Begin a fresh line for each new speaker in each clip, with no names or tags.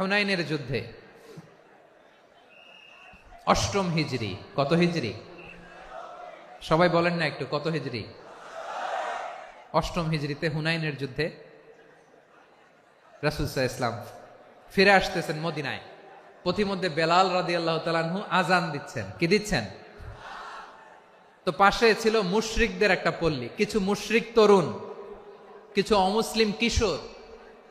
হুনাইনের যুদ্ধে। অষ্টম হিজরি। কত হিজরি? সবাই বলেন না একটু, কত হিজরি? অষ্টম হিজরিতে হুনাইনের যুদ্ধে রাসুলসাহ ইসলাম ফিরে আসতেছেন মদিনায়। পথিমধ্যে বেলাল রাদি আল্লাহ তালানহু আজান দিচ্ছেন। কি দিচ্ছেন? তো পাশে ছিল মুশরিকদের একটা পল্লী। কিছু মুশরিক তরুণ, কিছু অমুসলিম কিশোর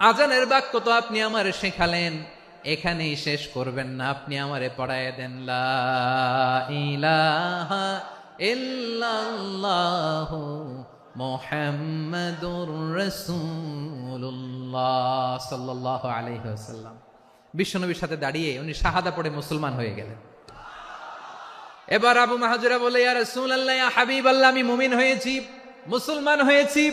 আজানের বাক্য তো আপনি আমারে শেখালেন। এখানেই শেষ করবেন না। আপনি আমারে পড়ায় দেন, লা ইলাহা ইল্লাল্লাহু মুহাম্মাদুর রাসূলুল্লাহ সাল্লাল্লাহু আলাইহি ওয়াসাল্লাম। বিশ্বনবীর সাথে দাঁড়িয়ে উনি শাহাদা পড়ে মুসলমান হয়ে গেলেন। এবার আবু মাহাজুরা বলে, ইয়া রাসূলুল্লাহ, ইয়া হাবিবাল্লাহ, আমি মুমিন হয়েছি, মুসলমান হয়েছি।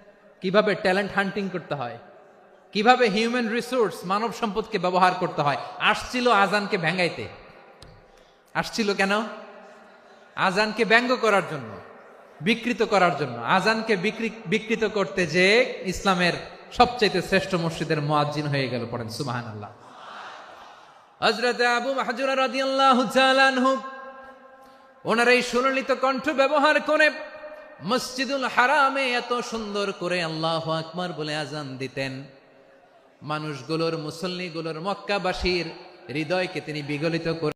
কীভাবে ট্যালেন্ট হান্টিং করতে হয়? কীভাবে হিউম্যান রিসোর্স মানব সম্পদকে ব্যবহার করতে হয়? আসছিল আজানকে ভেঙ্গাইতে। আসছিল কেন? আজানকে ব্যঙ্গ করার জন্য, বিকৃত করার জন্য। আজানকে বিকৃ- বিকৃত করতে যে ইসলামের সবচাইতে শ্রেষ্ঠ মসজিদের মুয়াজ্জিন হয়ে গেল পড়েন সুবাহান আল্লাহ আবু ওনার এই সুললিত কণ্ঠ ব্যবহার করে মসজিদুল হারামে এত সুন্দর করে আল্লাহ আকমার বলে আজান দিতেন। মানুষগুলোর মুসল্লিগুলোর মক্কাবাসীর হৃদয়কে তিনি বিগলিত করে